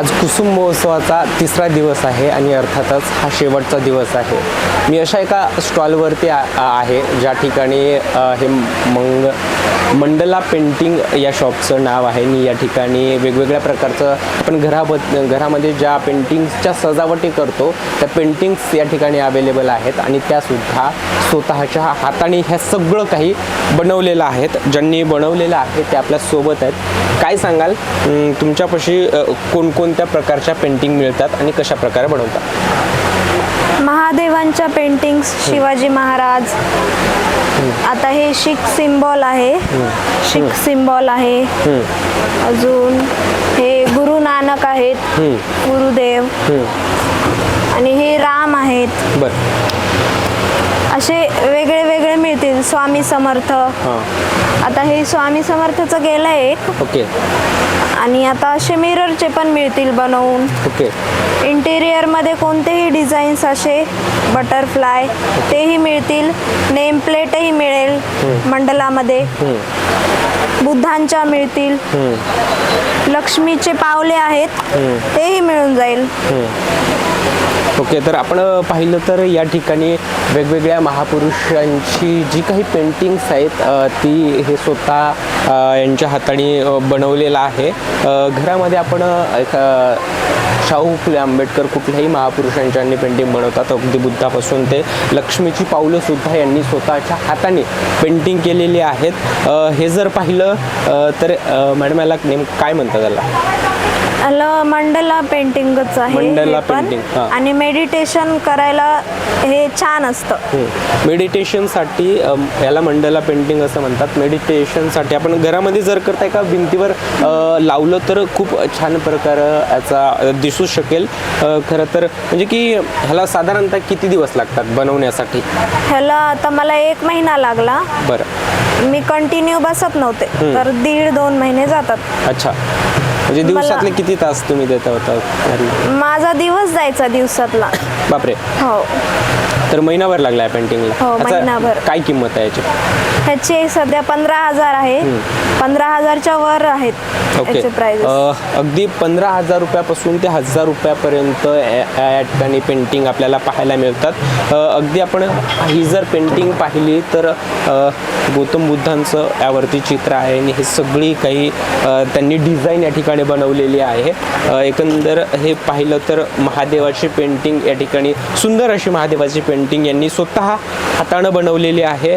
आज कुसुम महोत्सवाचा तिसरा दिवस आहे आणि अर्थातच हा शेवटचा दिवस आहे. मी अशा एका स्टॉलवरती आ- आहे ज्या ठिकाणी हे मंग मंडला पेंटिंग या शॉपचं नाव आहे. मी या ठिकाणी वेगवेगळ्या प्रकारचं आपण घराबद घरामध्ये ज्या पेंटिंग्सच्या सजावटी करतो त्या पेंटिंग्स या ठिकाणी अवेलेबल आहेत आणि त्यासुद्धा स्वतःच्या हाताने ह्या सगळं काही बनवलेलं आहेत. ज्यांनी बनवलेलं आहे ते आपल्यासोबत आहेत. काय सांगाल? तुमच्यापाशी कोणकोण कोणकोणत्या प्रकारच्या पेंटिंग मिळतात आणि कशा प्रकारे बनवतात? महादेवांच्या पेंटिंग्स शिवाजी महाराज. आता हे शीख सिम्बॉल आहे. शीख सिम्बॉल आहे. अजून हे गुरु नानक आहेत. गुरुदेव. आणि हे राम आहेत. बरं. असे वेगळे वेगळे मिळतील. स्वामी समर्थ. आता हे स्वामी समर्थचं गेलं एक. ओके. आणि आता असे मिररचे पण मिळतील बनवून. ओके. इंटेरियरमध्ये कोणतेही डिझाईन्स असे बटरफ्लाय तेही मिळतील. नेम प्लेटही मिळेल मंडलामध्ये. बुद्धांच्या मिळतील. लक्ष्मीचे पावले आहेत. तेही मिळून जाईल. ओके तर आपण पाहिलं तर या ठिकाणी वेगवेगळ्या महापुरुषांची जी काही पेंटिंग्स आहेत ती हे स्वतः यांच्या हाताने बनवलेलं आहे. घरामध्ये आपण एक शाहू फुले आंबेडकर कुठल्याही महापुरुषांच्या पेंटिंग बनवतात. अगदी बुद्धापासून ते लक्ष्मीची पावलंसुद्धा यांनी स्वतःच्या हाताने पेंटिंग केलेली आहेत. हे जर पाहिलं तर मॅडम याला नेम काय म्हणतात त्याला? मंडला पेंटिंगच आहे मंडला हे पण. painting, हा. आणि मेडिटेशन करायला हे छान असतं. मेडिटेशनसाठी अम, याला मंडला पेंटिंग असं म्हणतात. मेडिटेशनसाठी आपण घरामध्ये जर करता एका भिंतीवर अ, लावलं तर खूप छान प्रकार याचा अ, दिसू शकेल. अ, खरं तर म्हणजे की ह्याला साधारणतः किती दिवस लागतात बनवण्यासाठी? ह्याला आता मला एक महिना लागला. बरं. मी कंटिन्यू बसत नव्हते. तर दीड दोन महिने जातात. अच्छा. म्हणजे दिवसातले किती तास तुम्ही देता होता घरी? माझा दिवस जायचा दिवसातला. बापरे. हो. तर महिनाभर लागला आहे पेंटिंगला हो, महिनाभर. काय किंमत आहे याची? ह्याचे सध्या पंधरा हजार आहे. पंधरा हजारच्या वर आहेत ओके अगदी पंधरा हजार रुपयापासून ते हजार रुपयापर्यंत या ठिकाणी पेंटिंग आपल्याला पाहायला मिळतात. अगदी आपण ही जर पेंटिंग पाहिली तर गौतम बुद्धांचं यावरती चित्र आहे आणि हे सगळी काही त्यांनी डिझाईन या ठिकाणी बनवलेली आहे. एकंदर हे पाहिलं तर महादेवाची पेंटिंग या ठिकाणी सुंदर अशी महादेवाची पेंटिंग यांनी स्वतः हातानं बनवलेली आहे.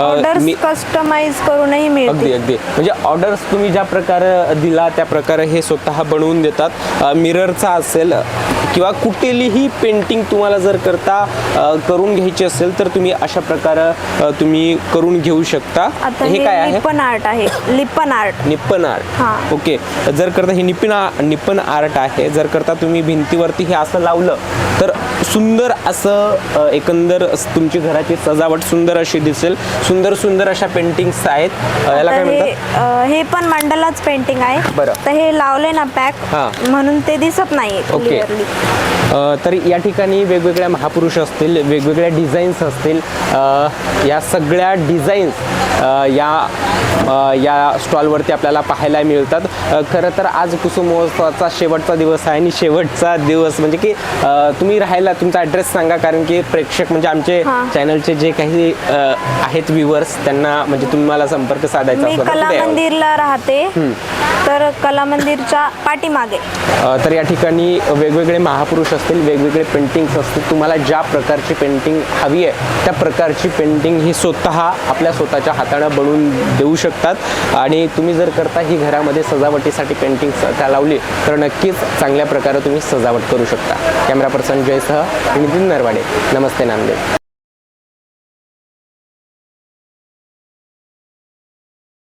ऑर्डर्स मी कस्टमाइज करूनही अगदी मिळतील. अगदी म्हणजे ऑर्डर्स तुम्ही ज्या प्रकारे दिला त्या प्रकारे हे स्वतः बनवून देतात. मिररचा असेल किंवा कुठलीही पेंटिंग तुम्हाला जर करता अ, करून घ्यायची असेल तर तुम्ही अशा प्रकारे अ, तुम्ही करून घेऊ शकता. आता हे काय हे आहे? लिपन आर्ट आहे. लिपन आर्ट निप्पन आर्ट. ओके. जर करता हे निपिन आ- निप्पन आर्ट आहे. जर करता तुम्ही भिंतीवरती हे असं लावलं तर सुंदर असं अ, एकंदर तुमची घराची सजावट सुंदर अशी दिसेल. सुंदर सुंदर अशा पेंटिंग्स आहेत. याला काय हे म्हणतात? हे पण मंडलाच पेंटिंग आहे. बरं. तर हे लावले ना पॅक. म्हणून ते दिसत नाही ओके. तर या ठिकाणी वेगवेगळ्या महापुरुष असतील वेगवेगळ्या डिझाईन्स असतील. या सगळ्या डिझाईन्स या या स्टॉलवरती आपल्याला पाहायला मिळतात. खरं तर आज कुसुम महोत्सवाचा शेवटचा दिवस आहे आणि शेवटचा दिवस म्हणजे की तुम्ही राहायला तुमचा ॲड्रेस सांगा कारण की प्रेक्षक म्हणजे आमचे. चॅनलचे जे काही आहेत व्ह्युअर्स त्यांना म्हणजे तुम्हाला संपर्क साधायचा मी कला? मंदिरला राहते. तर कला मंदिरच्या पाठीमागे तर या ठिकाणी वेगवेगळे महापुरुष असतील वेगवेगळे पेंटिंग्स असतील. तुम्हाला ज्या प्रकारची पेंटिंग हवी आहे त्या प्रकारची पेंटिंग ही स्वतः आपल्या स्वतःच्या हातानं बनवून देऊ शकतात. आणि तुम्ही जर करता ही घरामध्ये सजावटीसाठी पेंटिंग्स त्या लावली तर नक्कीच चांगल्या प्रकारे तुम्ही सजावट करू शकता. कॅमेरा पर्सन जयसह नितीन नरवाडे. नमस्ते नांदेड